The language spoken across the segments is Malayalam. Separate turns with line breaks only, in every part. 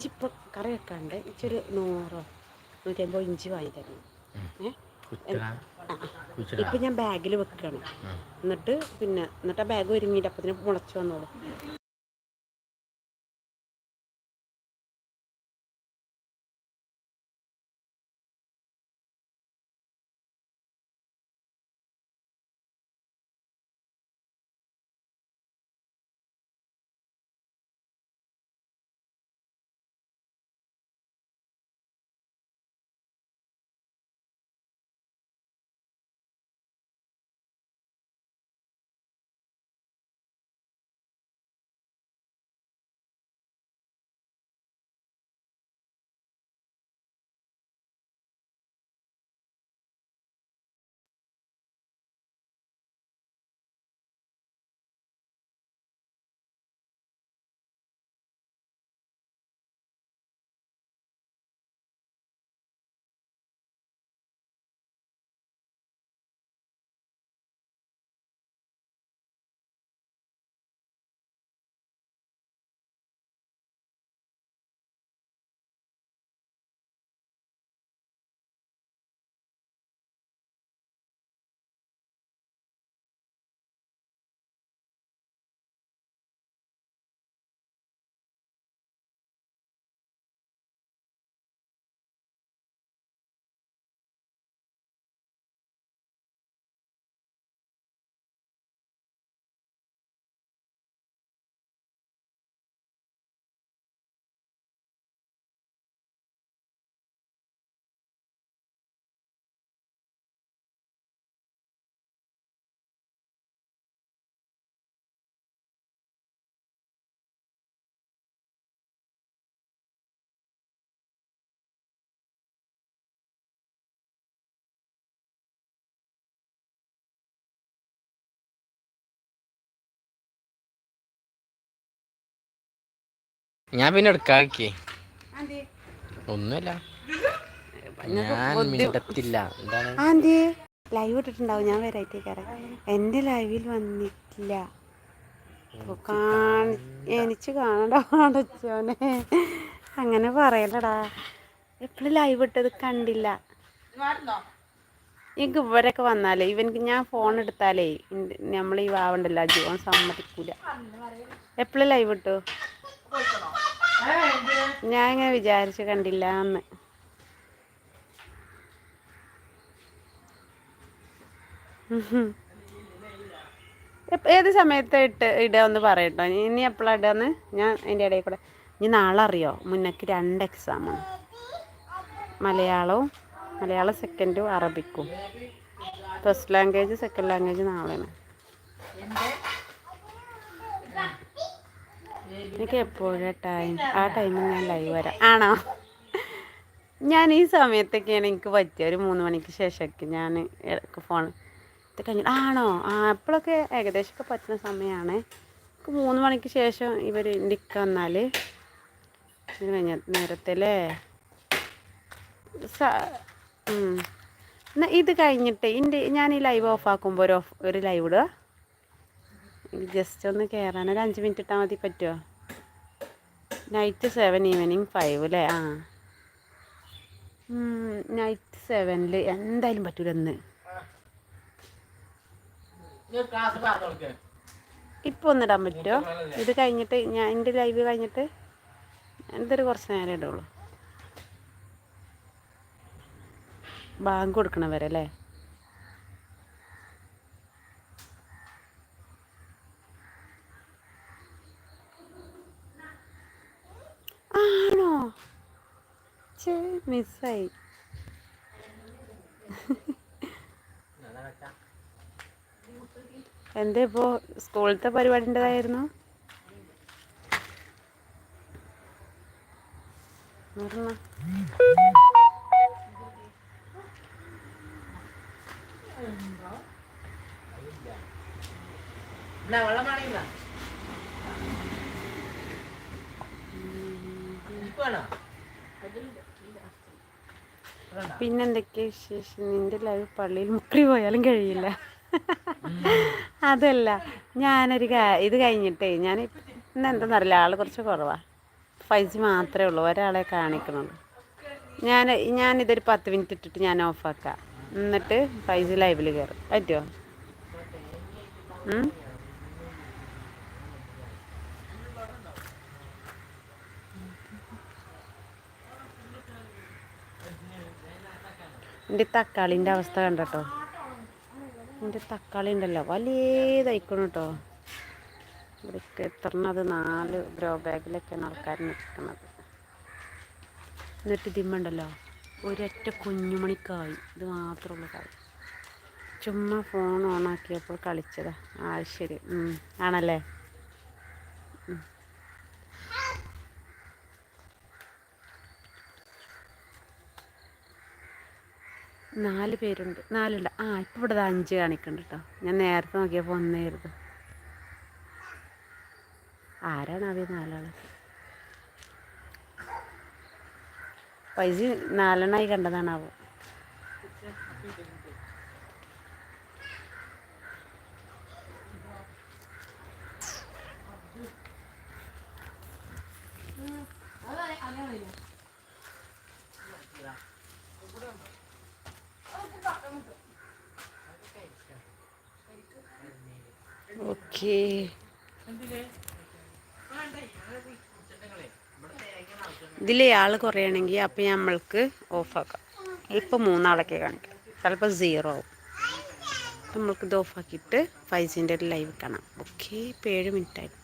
ഇഞ്ചി ഇപ്പോൾ കറി വെക്കാണ്ട് ഇച്ചൊരു നൂറോ അമ്പത് ഇഞ്ചി വാങ്ങി തരണം. ഇപ്പം ഞാൻ ബാഗിൽ വെക്കുകയാണ് എന്നിട്ട് പിന്നെ എന്നിട്ട് ആ ബാഗ് ഒരുങ്ങിയിട്ട് അപ്പത്തിന് മുളച്ച് വന്നോളൂ.
ഞാൻ പിന്നെ എടുക്കാക്കി ഒന്നുമില്ല. ഞാൻ മിണ്ടത്തില്ല. എന്താണ്?
ലൈവ് ഇട്ടിട്ടുണ്ടാവും. ഞാൻ വരായിട്ടേക്കാരം എന്റെ ലൈവിൽ വന്നിട്ടില്ല. എനിച്ച് എനിക്ക് കാണണ്ട അങ്ങനെ പറയലടാ. എപ്പോഴും ലൈവ് ഇട്ടത് കണ്ടില്ല. എനിക്ക് ഇവരൊക്കെ വന്നാലേ ഇവനക്ക് ഞാൻ ഫോൺ എടുത്താലേ നമ്മൾ ഈ വാവണ്ടല്ലോ ജീവൻ സമ്മതിക്കൂല. എപ്പോഴും ലൈവ് ഇട്ടു? ഞാൻ ഇങ്ങനെ വിചാരിച്ചു കണ്ടില്ല അന്ന് ഏത് സമയത്ത് ഇട്ട് ഇടുക പറയട്ടോ? ഇനി എപ്പോഴാണ് ഇടുകയെന്ന് ഞാൻ അതിന്റെ ഇടയിൽ കൂടെ. ഇനി നാളെ അറിയോ? മുന്നക്ക് രണ്ട് എക്സാമാണ് മലയാളവും മലയാളം സെക്കൻഡും അറബിക്കും. ഫസ്റ്റ് ലാംഗ്വേജ് സെക്കൻഡ് ലാംഗ്വേജ് നാളെയാണ്. എനിക്ക് എപ്പോഴും ടൈം ആ ടൈമിൽ ഞാൻ ലൈവ് വരാം. ആണോ? ഞാൻ ഈ സമയത്തൊക്കെയാണ് എനിക്ക് പറ്റിയ. ഒരു മൂന്ന് മണിക്ക് ശേഷമൊക്കെ ഞാൻ ഫോൺ കഴിഞ്ഞു ആണോ? ആ അപ്പോഴൊക്കെ ഏകദേശമൊക്കെ പറ്റുന്ന സമയമാണ്. എനിക്ക് മൂന്ന് മണിക്ക് ശേഷം ഇവർ ഇക്ക വന്നാൽ കഴിഞ്ഞ നേരത്തിലേ എന്നാൽ ഇത് കഴിഞ്ഞിട്ട് എന്റെ ഞാൻ ഈ ലൈവ് ഓഫ് ആക്കുമ്പോൾ ഒരു ഓഫ് ഒരു ലൈവ് ഇടുക ജസ്റ്റ് ഒന്ന് കയറാൻ ഒരു അഞ്ച് മിനിറ്റ് ഇട്ടാൽ മതി പറ്റുമോ നൈറ്റ് സെവൻ ഈവനിങ് ഫൈവ് അല്ലേ ആ. നൈറ്റ് സെവനിൽ എന്തായാലും പറ്റൂല ഇന്ന്. ഇപ്പോൾ ഒന്നിടാൻ പറ്റുമോ ഇത് കഴിഞ്ഞിട്ട് ഞാൻ എന്റെ ലൈവ് കഴിഞ്ഞിട്ട് എന്തൊരു കുറച്ച് നേരം ഇടുള്ളൂ. ബാങ്ക് കൊടുക്കണവരല്ലേ? വരെ അല്ലേ ആണോ ചേ മിസ്സായി. എന്താ ഇപ്പോൾ സ്കൂളത്തെ പരിപാടിന്റെതായിരുന്നു ഒരെണ്ണം. പിന്നെന്തൊക്കെയാ വിശേഷം? നിന്റെ ലൈവ് പള്ളിയിൽ മുക്കി പോയാലും കഴിയില്ല. അതല്ല ഞാനൊരു ഇത് കഴിഞ്ഞിട്ടേ ഞാൻ ഇന്ന് എന്താണെന്നറിയില്ല ആൾ കുറച്ച് കുറവാ. ഫൈവ് ജി മാത്രമേ ഉള്ളൂ ഒരാളെ കാണിക്കണുള്ളൂ. ഞാൻ ഞാനിതൊരു പത്ത് മിനിറ്റ് ഇട്ടിട്ട് ഞാൻ ഓഫാക്കാം എന്നിട്ട് ഫൈവ് ജി ലൈവിൽ കയറും പറ്റുമോ എന്റെ തക്കാളിന്റെ അവസ്ഥ കണ്ടോ എന്റെ തക്കാളി ഉണ്ടല്ലോ വലിയതായിക്കണം കേട്ടോ ഇവിടേക്ക് എത്തണത് നാല് ഗ്രോ ബാഗിലൊക്കെയാണ് ആൾക്കാർ നിൽക്കുന്നത് എന്നിട്ട് ഇതിമ്മണ്ടല്ലോ ഒരൊറ്റ കുഞ്ഞുമണിക്കായി. ഇത് മാത്രമുള്ള കാര്യം ചുമ്മാ ഫോൺ ഓണാക്കിയപ്പോൾ കളിച്ചതാ. ആ ശരി. ആണല്ലേ? നാല് പേരുണ്ട്. നാലുണ്ട്. ആ ഇപ്പം ഇവിടെ അഞ്ച് കാണിക്കുന്നുണ്ട് കേട്ടോ ഞാൻ നേരത്തെ നോക്കിയപ്പോൾ ഒന്നായിരുന്നു ആരാണ് അവ നാലാൾ? പൈസ നാലെണ്ണമായി കണ്ടതാണാവോ? ഓക്കേ. ഇതിൽ ആൾ കുറയണമെങ്കിൽ അപ്പം നമ്മൾക്ക് ഓഫാക്കാം. ഇപ്പം മൂന്നാളൊക്കെ കാണിക്കാം. ചിലപ്പോൾ സീറോ ആവും. അപ്പം നമ്മൾക്ക് ഇത് ഓഫാക്കിയിട്ട് ഫൈവ് ജിന്റെ ഒരു ലൈവ് കാണാം. ഓക്കെ ഇപ്പം ഏഴ് മിനിറ്റ് ആയിരുന്നു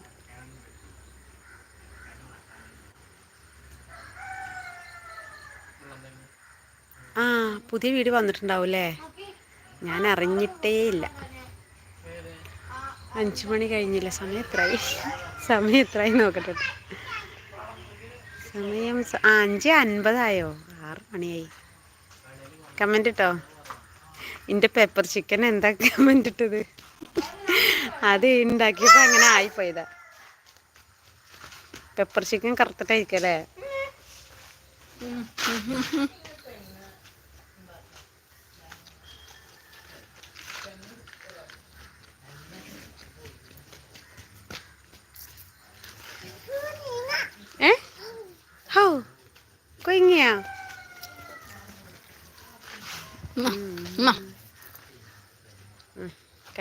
ആ പുതിയ വീട് വന്നിട്ടുണ്ടാവും അല്ലേ ഞാൻ അറിഞ്ഞിട്ടേ ഇല്ല അഞ്ച് മണി കഴിഞ്ഞില്ല. സമയം എത്രയായി സമയം എത്രയായി നോക്കട്ടെ സമയം അഞ്ച് അൻപതായോ? ആറ് മണിയായി. കമന്റ് ഇട്ടോ? എന്റെ പെപ്പർ ചിക്കൻ എന്താ കമന്റ് ഇട്ടത്? അത് ഉണ്ടാക്കിയപ്പോൾ അങ്ങനെ ആയിപ്പോയതാ. പെപ്പർ ചിക്കൻ കറുത്തിട്ടായിരിക്കല്ലേ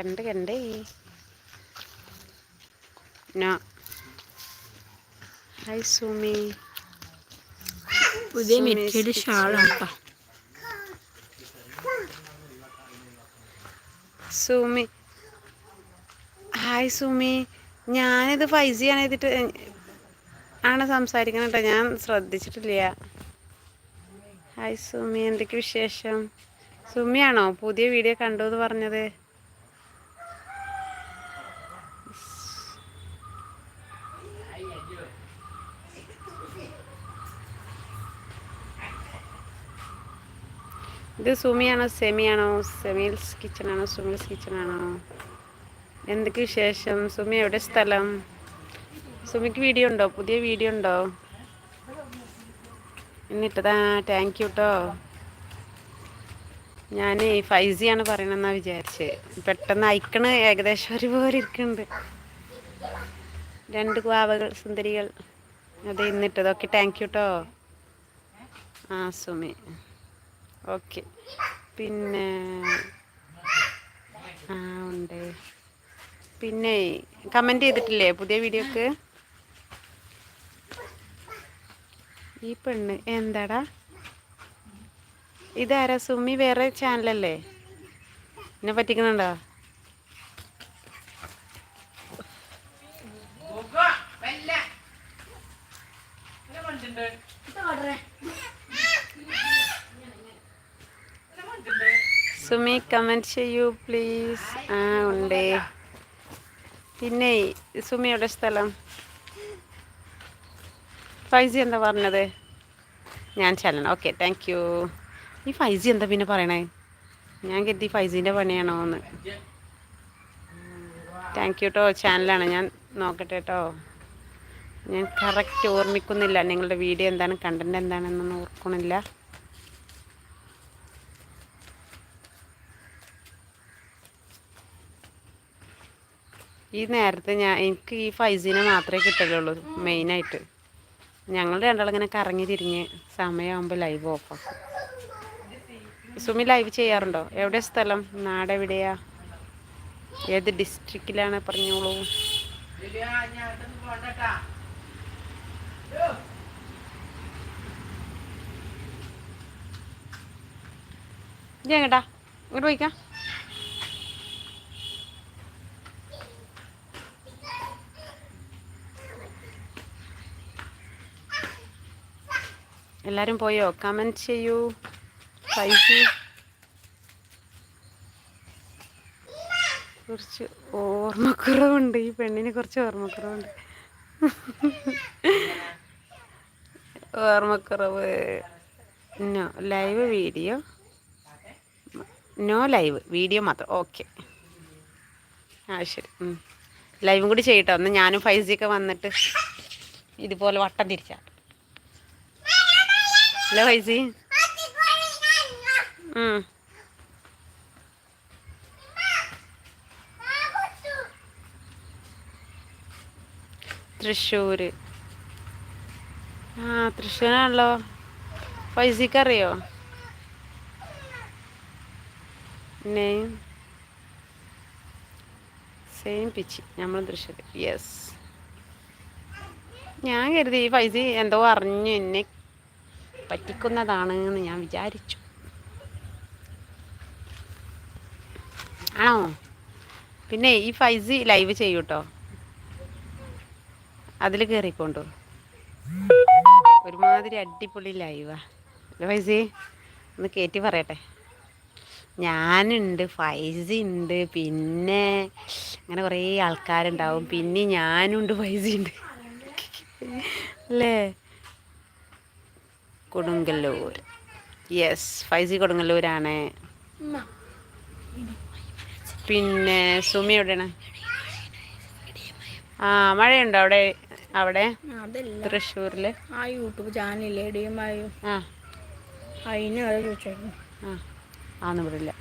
കണ്ട് കണ്ടേ. നോ. ഹായ് സുമി.
പുതിയ
മെറ്റിയുടെ.
ഷാളാണ്
സുമി. ഹായ് സുമി. ഞാനിത് ഫൈവ് ജി ആണ് ചെയ്തിട്ട് ആണ് സംസാരിക്കണം കേട്ടോ ഞാൻ ശ്രദ്ധിച്ചിട്ടില്ല. ഹായ് സുമി. എന്തൊക്കെ വിശേഷം? സുമിയാണോ പുതിയ വീഡിയോ കണ്ടു എന്ന് പറഞ്ഞത്? ഇത് സുമിയാണോ? സെമിയാണോ? സെമീൽസ് കിച്ചണാണോ സുമിൽസ് കിച്ചണാണോ എന്തൊക്കെ വിശേഷം? സുമി എവിടെ സ്ഥലം? സുമിക്ക് വീഡിയോ ഉണ്ടോ? പുതിയ വീഡിയോ ഉണ്ടോ? എന്നിട്ടതാ താങ്ക് യു കേട്ടോ ഞാൻ ഫൈവ് ജി ആണ് പറയണമെന്നാ വിചാരിച്ചത് പെട്ടെന്ന് അയക്കണ് ഏകദേശം ഒരുപോലെ ഇരിക്കുന്നുണ്ട് രണ്ട് വാവകൾ സുന്ദരികൾ. അത് ഇന്നിട്ടത് ഓക്കെ താങ്ക് യു കേട്ടോ ആ സുമി. ഓക്കെ. പിന്നെ ആ ഉണ്ട്. പിന്നെ കമന്റ് ചെയ്തിട്ടില്ലേ പുതിയ വീഡിയോക്ക്? ഈ പെണ്ണ് എന്താടാ? ഇതാരാ? സുമി വേറെ ചാനലല്ലേ എന്നെ പറ്റിക്കണുണ്ടോ സുമി കമന്റ് ചെയ്യൂ പ്ലീസ് ആ ഉണ്ടേ. പിന്നെ സുമിയുടെ സ്ഥലം. ഫൈസി എന്താ പറഞ്ഞത്? ഞാൻ ചെല്ലണം ഓക്കെ താങ്ക് യു ഈ ഫൈസി എന്താ പിന്നെ പറയണേ? ഞാൻ കരുതി ഫൈവ് ജീന്റെ പണിയാണോ എന്ന് താങ്ക് യു കേട്ടോ ചാനലാണ് ഞാൻ നോക്കട്ടെ കേട്ടോ ഞാൻ കറക്റ്റ് ഓർമ്മിക്കുന്നില്ല. നിങ്ങളുടെ വീഡിയോ എന്താണ് കണ്ടന്റ് എന്താണെന്നൊന്നും ഓർക്കണില്ല ഈ നേരത്തെ ഞാൻ എനിക്ക് ഈ ഫൈസിനെ മാത്രമേ കിട്ടലുള്ളൂ മെയിനായിട്ട് ഞങ്ങൾ രണ്ടാളിങ്ങനെ കറങ്ങി തിരിഞ്ഞ് സമയമാകുമ്പോൾ ലൈവ് ഓഫാക്കും സുമി ലൈവ് ചെയ്യാറുണ്ടോ? എവിടെ സ്ഥലം? നാടെവിടെയാ ഏത് ഡിസ്ട്രിക്റ്റിലാണ് പറഞ്ഞോളൂ? ഇജ്ജ് എങ്ങട്ടാ? ഇങ്ങോട്ട് പോയിക്കാം. എല്ലാവരും പോയോ? കമന്റ് ചെയ്യൂ ഫൈവ് കുറച്ച് ഓർമ്മക്കുറവുണ്ട്. ഈ പെണ്ണിന് കുറച്ച് ഓർമ്മക്കുറവുണ്ട്. ഓർമ്മക്കുറവ്. No live video no live video മാത്രം. ഓക്കെ ആ ശരി. ലൈവും കൂടി ചെയ്യട്ടോ. ഒന്ന് ഞാനും ഫൈവ് ഒക്കെ വന്നിട്ട് ഇതുപോലെ വട്ടം തിരിച്ചാ. ഹലോ ഫൈസി ഉം. തൃശ്ശൂര്. ആ നമ്മൾ ഞാൻ കരുതി ഈ ഫൈസി എന്തോ അറിഞ്ഞു. എന്നെ പറ്റിക്കുന്നതാണ് എന്ന് ഞാൻ വിചാരിച്ചു. ആണോ? പിന്നെ ഈ ഫൈസി ലൈവ് ചെയ്യൂട്ടോ? അതിൽ കയറിക്കൊണ്ടു ഒരുമാതിരി അടിപൊളി ലൈവാ ഫൈസി? ഒന്ന് കയറ്റി പറയട്ടെ. ഞാനുണ്ട് ഫൈസി ഉണ്ട് പിന്നെ അങ്ങനെ കുറേ ആൾക്കാരുണ്ടാവും. പിന്നെ ഞാനുണ്ട് ഫൈസി ഉണ്ട്. അല്ലേ? കൊടുങ്ങല്ലൂർ. യെസ് ഫൈസി കൊടുങ്ങല്ലൂരാണ്. പിന്നെ സുമി എവിടെയാണ്? ആ മഴയുണ്ടോ അവിടെ? അവിടെ?
തൃശ്ശൂരിൽ?
തൃശ്ശൂരിൽ
ആ യൂട്യൂബ് ചാനലില്ലേ ഡിയമായും
ആ.
അതിന് അത് ചോദിച്ചായിരുന്നു
ആ ആന്ന് ഇവിടെ ഇല്ല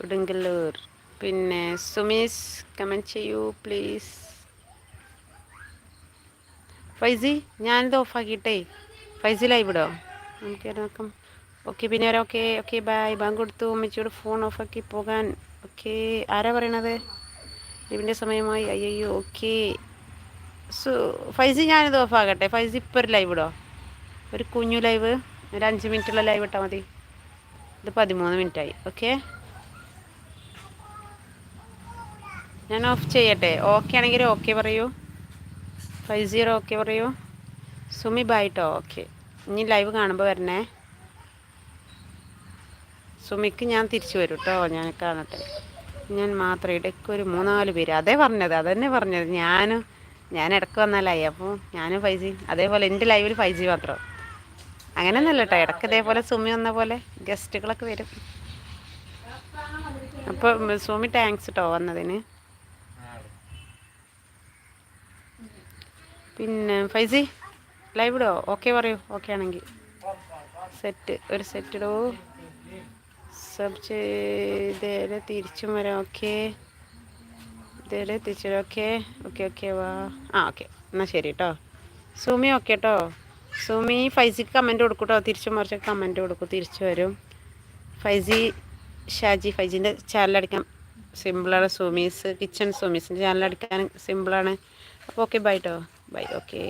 കൊടുങ്ങല്ലൂർ പിന്നെ സുമീസ് കമന്റ് ചെയ്യൂ പ്ലീസ് ഫൈസി ഞാനിത് ഓഫാക്കിയിട്ടേ ഫൈസി ലൈവ് ഇടോ? നമുക്ക് നോക്കാം. ഓക്കെ പിന്നെ ഒരു ഓക്കെ ഓക്കെ ബായ് ബാങ്ക് കൊടുത്തു. അമ്മച്ചിയോട് ഫോൺ ഓഫാക്കി പോകാൻ. ഓക്കെ ആരാ പറയണത്? ലീവിന്റെ സമയമായി. അയ്യോ ഓക്കെ സു ഫൈസി ഞാനിത് ഓഫാകട്ടെ ഫൈസി ഇപ്പോൾ ഒരു ലൈവ് ഇടോ? ഒരു കുഞ്ഞു ലൈവ് ഒരു അഞ്ച് മിനിറ്റുള്ള ലൈവ് ഇട്ടാൽ മതി. ഇത് പതിമൂന്ന് മിനിറ്റായി ഓക്കെ ഞാൻ ഓഫ് ചെയ്യട്ടെ. ഓക്കെ ആണെങ്കിൽ ഓക്കെ പറയൂ. ഫൈവ് സീറോ ഓക്കെ പറയൂ. സുമി ബായിട്ടോ ഓക്കെ ഇനി ലൈവ് കാണുമ്പോൾ വരണേ. സുമിക്ക് ഞാൻ തിരിച്ചു വരും കേട്ടോ ഞാൻ കാണട്ടെ. ഞാൻ മാത്രം ഇടയ്ക്ക് ഒരു മൂന്നാൽ പേര്. അതേ പറഞ്ഞത്. അതന്നെ പറഞ്ഞത്. ഞാനും ഞാൻ ഇടയ്ക്ക് വന്നാലായി അപ്പോൾ ഞാനും ഫൈവ് ജി അതേപോലെ എന്റെ ലൈവിൽ ഫൈവ് ജി മാത്രം. അങ്ങനെയൊന്നുമല്ല കേട്ടോ ഇടയ്ക്ക് ഇതേപോലെ സുമി വന്ന പോലെ ഗസ്റ്റുകളൊക്കെ വരും. അപ്പോൾ സുമി താങ്ക്സ് കേട്ടോ വന്നതിന്. പിന്നെ ഫൈസി ലൈവ് ഇടോ? ഓക്കെ പറയൂ. ഓക്കെ ആണെങ്കിൽ സെറ്റ് ഒരു സെറ്റ് ഇടൂ. സബ് ചെയ്തേരെ തിരിച്ചും വരാം. ഓക്കെ ഇതേരെ തിരിച്ചു വരാം. ഓക്കെ ഓക്കെ ഓക്കെ വാ. ആ ഓക്കെ എന്നാൽ ശരി കേട്ടോ സുമി ഓക്കെ കേട്ടോ സുമി ഫൈസിക്ക് കമന്റ് കൊടുക്കും കേട്ടോ തിരിച്ചു മറിച്ച് കമന്റ് കൊടുക്കും. തിരിച്ചു വരും. ഫൈസി ഷാജി ഫൈജിന്റെ ചാനലടിക്കാൻ സിമ്പിളാണ് സുമീസ് കിച്ചൺ സുമീസിന്റെ ചാനലടിക്കാൻ സിമ്പിളാണ് അപ്പോൾ ഓക്കെ ബൈ കേട്ടോ ബൈ ഓക്കെ